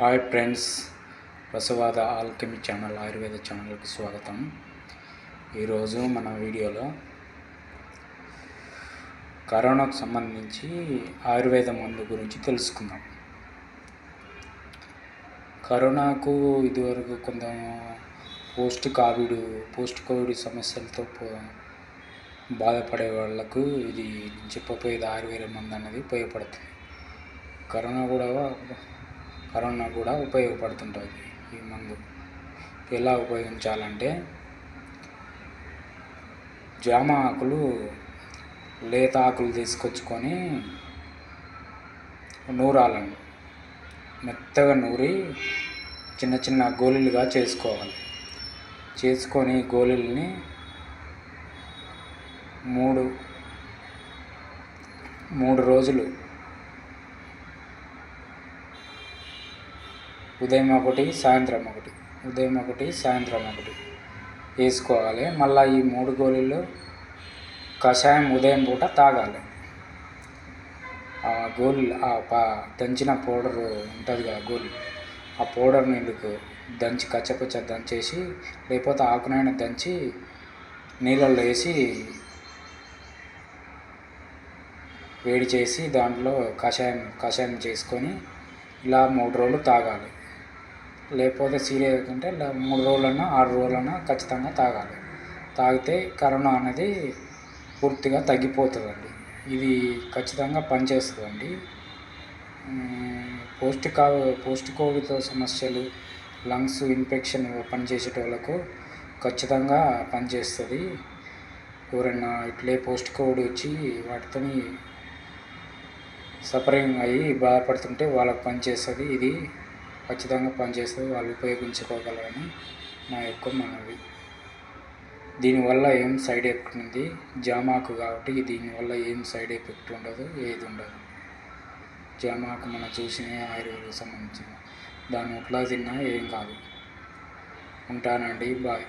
Hi friends Rasavada alchemy channel Ayurveda ఛానల్కి స్వాగతం. ఈరోజు మన వీడియోలో కరోనాకు సంబంధించి ఆయుర్వేద మందు గురించి తెలుసుకుందాం. కరోనాకు ఇదివరకు కొంత పోస్ట్ కోవిడ్ పోస్ట్ కోవిడ్ సమస్యలతో పో- బాధపడే వాళ్ళకు ఇది చెప్పపోయేది ఆయుర్వేద మందు అనేది ఉపయోగపడుతుంది. కరోనా కూడా కరోనా కూడా ఉపయోగపడుతుంటుంది ఈ మందు. ఎలా ఉపయోగించాలంటే జామ ఆకులు లేత ఆకులు తీసుకొచ్చుకొని నూరాలండి. మెత్తగా నూరి చిన్న చిన్న గోళీలుగా చేసుకోవాలి. చేసుకొని గోళీలని మూడు మూడు రోజులు ఉదయం ఒకటి సాయంత్రం ఒకటి. ఉదయం ఒకటి సాయంత్రం ఒకటి. వేసుకోవాలి. మళ్ళీ ఈ మూడు గోళీలు కషాయం ఉదయం పూట తాగాలి. ఆ గోల్ ఆ పా దంచిన పౌడర్ ఉంటుంది కదా గోల్ ఆ పౌడర్ నీళ్ళకు దంచి కచ్చపచ్చ దంచేసి లేకపోతే ఆకునైనా దంచి నీళ్ళల్లో వేసి వేడి చేసి దాంట్లో కషాయం కషాయం చేసుకొని ఇలా మూడు రోజులు తాగాలి. లేకపోతే సీరియస్ అంటే మూడు రోజులన్నా ఆరు రోజులన్నా ఖచ్చితంగా తాగాలి. తాగితే కరోనా అనేది పూర్తిగా తగ్గిపోతుందండి. ఇది ఖచ్చితంగా పనిచేస్తుందండి. పోస్ట్ పౌష్టికోడితో సమస్యలు లంగ్స్ ఇన్ఫెక్షన్ పనిచేసేటోళ్ళకు ఖచ్చితంగా పనిచేస్తుంది. ఎవరైనా ఇట్లే పౌష్టికోడి వచ్చి వాటితోని సఫరింగ్ అయ్యి బాధపడుతుంటే వాళ్ళకి పనిచేస్తుంది. ఇది ఖచ్చితంగా పనిచేస్తుంది వాళ్ళు ఉపయోగించుకోగలరని నా యొక్క మనవి. దీనివల్ల ఏం సైడ్ ఎఫెక్ట్ ఉంది? జామాకు కాబట్టి దీనివల్ల ఏం సైడ్ ఎఫెక్ట్ ఉండదు ఏది ఉండదు. జామాకు మనం చూసిన ఆయుర్వేదకు సంబంధించిన దాన్ని ఎట్లా తిన్నా ఏం కాదు. ఉంటానండి బాయ్.